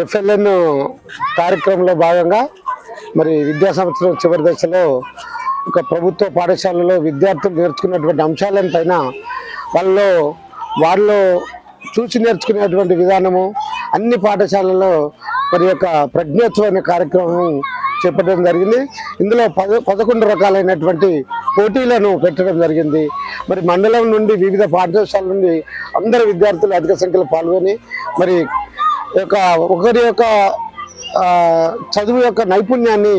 FLN కార్యక్రమంలో భాగంగా మరి విద్యా సంవత్సరం చివరి దశలో ఒక ప్రభుత్వ పాఠశాలలో విద్యార్థులు నేర్చుకున్నటువంటి అంశాలను పైన వాళ్ళలో వాళ్ళు చూసి నేర్చుకునేటువంటి విధానము అన్ని పాఠశాలల్లో మరి యొక్క ప్రజ్ఞోత్సవం కార్యక్రమం చెప్పడం జరిగింది. ఇందులో పద పదకొండు రకాలైనటువంటి పోటీలను పెట్టడం జరిగింది. మరి మండలం నుండి వివిధ పాఠశాల నుండి అందరు విద్యార్థులు అధిక సంఖ్యలో పాల్గొని మరి యొక్క ఒకరి యొక్క చదువు యొక్క నైపుణ్యాన్ని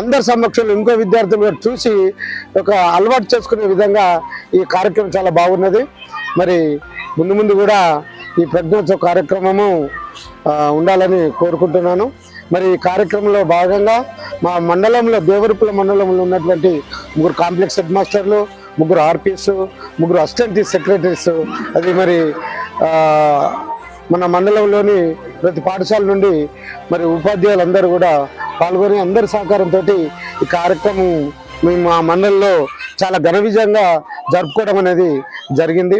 అందరి సమక్షంలో ఇంకో విద్యార్థులు చూసి ఒక అలవాటు చేసుకునే విధంగా ఈ కార్యక్రమం చాలా బాగున్నది. మరి ముందు ముందు కూడా ఈ ప్రజ్ఞోత్సవ కార్యక్రమము ఉండాలని కోరుకుంటున్నాను. మరి ఈ కార్యక్రమంలో భాగంగా మా మండలంలో దేవరుపుల మండలంలో ఉన్నటువంటి ముగ్గురు కాంప్లెక్స్ హెడ్ మాస్టర్లు ముగ్గురు ఆర్పీస్ ముగ్గురు అసిస్టెంట్ సెక్రటరీస్ అది మరి మన మండలంలోని ప్రతి పాఠశాల నుండి మరి ఉపాధ్యాయులందరూ కూడా పాల్గొని అందరి సహకారంతో ఈ కార్యక్రమం మేము మా మండలంలో చాలా ఘన విజయంగా జరుపుకోవడం అనేది జరిగింది.